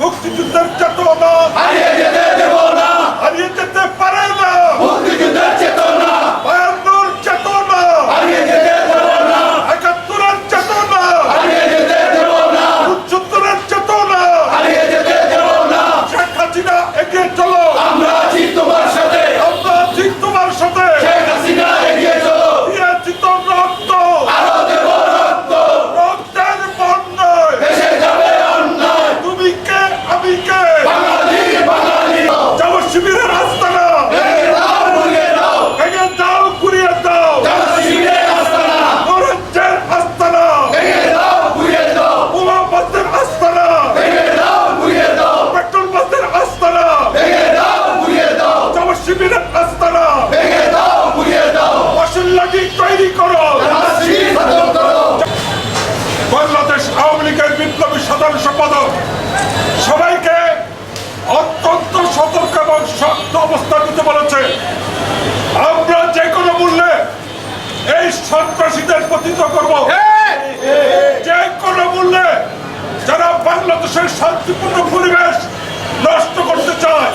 মুক্তিযুদ্ধের বাংলাদেশ আওয়ামী লীগের বিপ্লবী সাধারণ সম্পাদক। সবাইকে অত্যন্ত সতর্ক এবং শক্ত অবস্থা নিতে বলেছে। আমরা যে কোনো মূল্যে এই সন্ত্রাসীদের পতিত করব। যে কোনো মূল্যে যারা বাংলাদেশের শান্তিপূর্ণ পরিবেশ নষ্ট করতে চায়,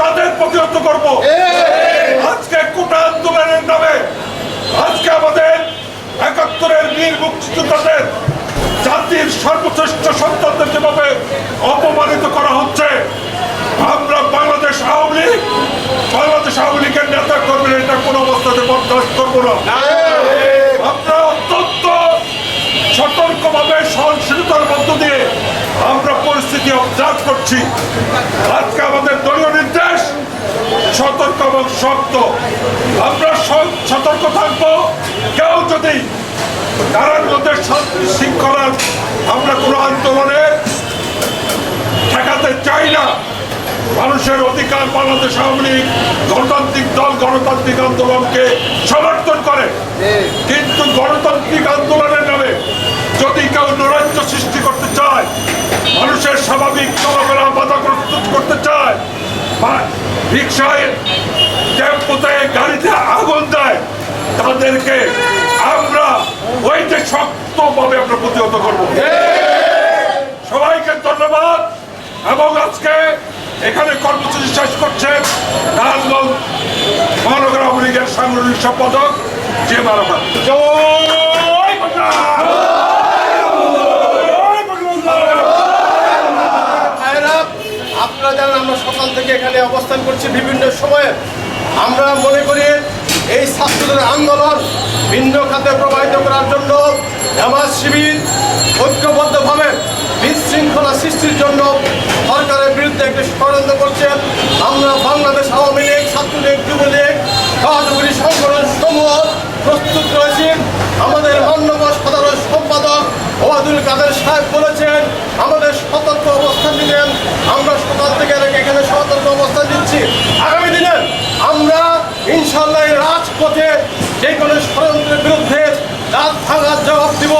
তাদের প্রতিহত করব। সন্তানদের যেভাবে অপমানিত করা হচ্ছে আমরা বাংলাদেশ আওয়ামী লীগ বাংলাদেশ আওয়ামী লীগের নেতা কর্মীরা এটা কোনো অবস্থাতে বরদাস্ত করব না। আমরা অত্যন্ত সতর্কভাবে সহনশীলতার মধ্য দিয়ে আমরা পরিস্থিতি অবজার্ভ করছি। আজকে আমাদের দলীয় নির্দেশ সতর্ক এবং শক্ত। আমরা সতর্ক থাকব। শৃঙ্খলার আমরা কোনো আন্দোলনে ঠেকাতে চাই না, মানুষের অধিকার বাংলাদেশ আওয়ামী লীগ গণতান্ত্রিক দল গণতান্ত্রিক আন্দোলনকে সমর্থন করে। কিন্তু গণতান্ত্রিক আন্দোলনের নামে যদি কেউ নৈরাজ্য সৃষ্টি করতে চায়, মানুষের স্বাভাবিক চলাফেরা করতে চায় রিক্সায় টেম্পোতে গাড়িতে আগুন দেয়, তাদেরকে আমরা ওই যে শক্তভাবে আমরা প্রতিহত করব সবাইকে ধন্যবাদ এবং আজকে এখানে কর্মসূচি শেষ করছেন নারায়ণগঞ্জ মহানগর আওয়ামী লীগের সাংগঠনিক সম্পাদক জে মারাফা আমরা সকাল থেকে এখানে অবস্থান করছি বিভিন্ন সময়ে। আমরা মনে এই ছাত্রদের আন্দোলন ভিন্ন খাতে প্রবাহিত করার জন্য জামাত শিবির ঐক্যবদ্ধভাবে বিশৃঙ্খলা সৃষ্টির জন্য সরকারের বিরুদ্ধে একটি ষড়যন্ত্র করছেন আমরা বাংলাদেশ আওয়ামী লীগ, ছাত্রলীগ, যুবলীগ, সহযোগী সংগঠন সমূহ প্রস্তুত রয়েছি। আমাদের মান্যবর সাধারণ সম্পাদক ওয়াদুল কাদের সাহেব বলেছেন, আমাদের সতর্ক অবস্থান দিলেন আমরা সকাল থেকে এখানে সতর্ক অবস্থান দিচ্ছি আগামী দিনে আমরা ইনশাল্লাহ রাজপথে যে কোনো ষড়যন্ত্রের বিরুদ্ধে রাত ভাঙার জবাব দিব।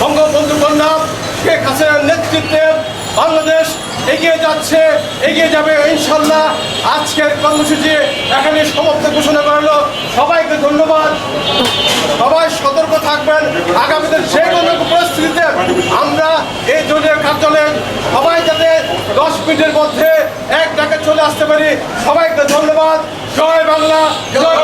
বঙ্গবন্ধু কন্যা শেখ হাসিনার নেতৃত্বে বাংলাদেশ এগিয়ে যাচ্ছে, এগিয়ে যাবে ইনশাল্লাহ। আজকের কর্মসূচি এখানে সমাপ্ত ঘোষণা করল সবাইকে ধন্যবাদ। সবাই সতর্ক থাকবেন। আগামীতে যে কোনো পরিস্থিতিতে আমরা এই দলীয় কার্যালয়ে সবাই যাতে দশ মিনিটের মধ্যে এক ডাকে চলে আসতে পারি। সবাইকে ধন্যবাদ। জয় বাংলা, জয়